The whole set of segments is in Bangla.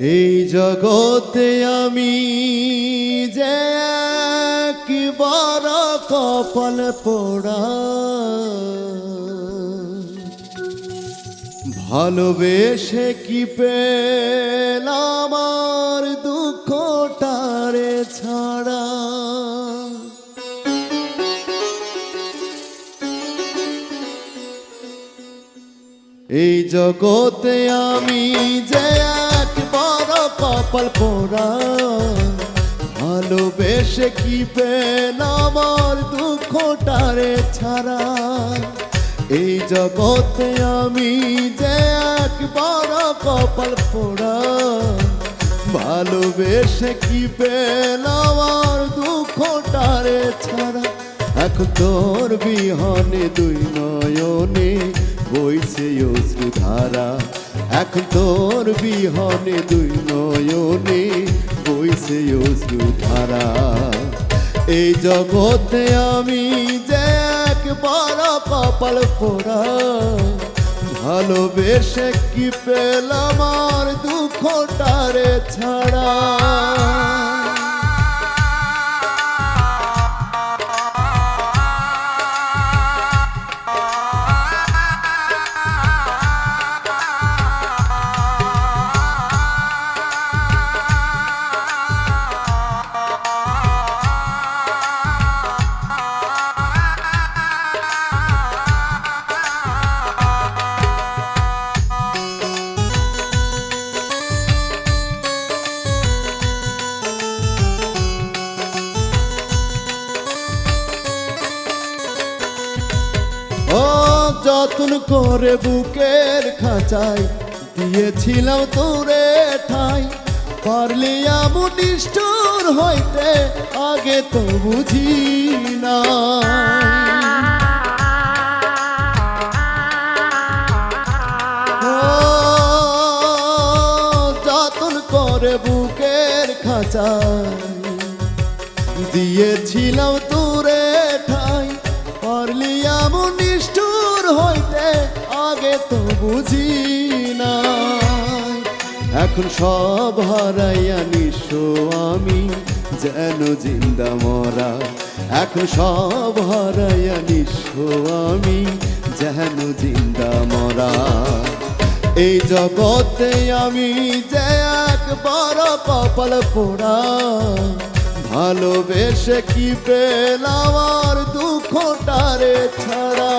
এই জগতে আমি যে কি বড় কপাল পোড়া। ভালোবেসে কি পেলাম আমার দুঃখটারে ছাড়া? এই জগতে আমি যে এক বড় কপাল পোড়া, ভালোবেসে কি পেন আমার দুঃখটারে ছাড়া? এই জগতে আমি যে এক বড় কপাল পোড়া, ভালোবেসে কি পেন আমার দুঃখটারে ছাড়া? এখন তোর বিহনে দুই নয়নে বইছে অশ্রুধারা এখন তোর বিহনে দুই নয়নে বইছে অশ্রুধারা এই জগতে আমি যে এক বড় কপাল পোড়া, ভালোবেসে কি পেলাম আর দুঃখটারে ছাড়া? যত্ন করে বুকের খাঁচাই দিয়েছিলাম তোরে ঠাই। পারলি এমন নিষ্ঠুর হইতে আগে তো বুঝি না। দিয়েছিলাম তোরে বুঝি এখন সব হারাইয়া নিঃস্ব আমি, যেন জিন্দা মরা। এখন সব হারাইয়া নিঃস্ব আমি, যেন জিন্দা মরা। এই জগতে আমি যে এক বড় কপাল পোড়া, ভালোবেসে কি পেলাম আর দুঃখটারে ছাড়া?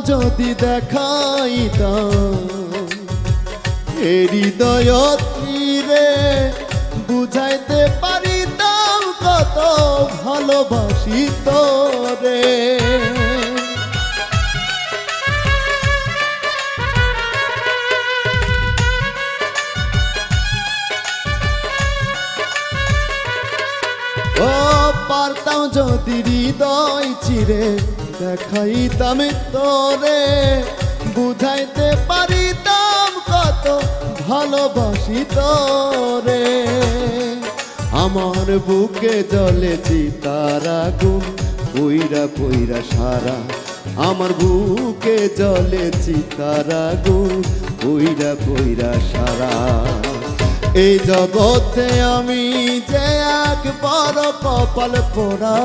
যদি দেখাইতাম হৃদয় তীরে বুঝাইতে পারিতাম কত ভালোবাসি ও পারতাম যদি হৃদয় চিরে দেখাইতাম তোরে, বুঝাইতে পারিতাম কত ভালোবাসি তোরে। আমার বুকে জলে চিতারা গুণ পইরা পইরা সারা। আমার বুকে জলে চিতারা গুণ পইরা পইরা সারা। এই জগতে আমি যে এক বড় কপাল পোড়া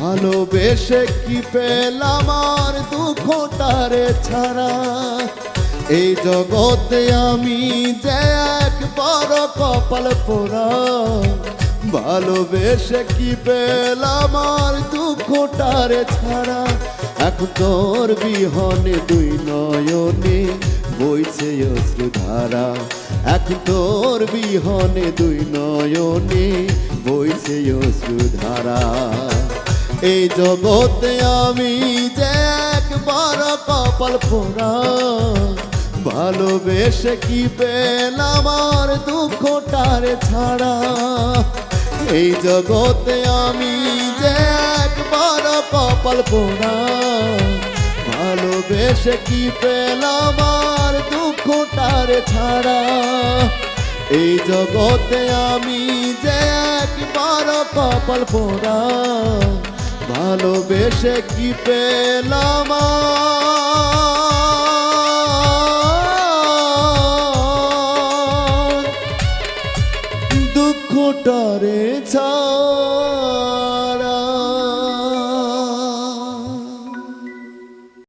ভালোবেসে কি পেলাম আর দুঃখটারে ছাড়া? এই জগতে আমি যে এক বড় কপাল পোড়া, ভালোবেসে কি পেলাম আর দুঃখটারে ছাড়া? এক তোর বিহনে দুই নয়নে বইছে অশ্রুধারা এক তোর বিহনে দুই নয়নে বইছে অশ্রুধারা এই জগতে আমি যে একবার কপাল পোড়া ভালোবেসে কি পেলাম আর দুঃখটারে ছাড়া? এই জগতে আমি যে একবার কপাল পোড়া ভালোবেসে কি পেলাম আর দুঃখটারে ছাড়া? এই জগতে আমি যে একবার কপাল পোড়া ভালোবেসে কি পেলাম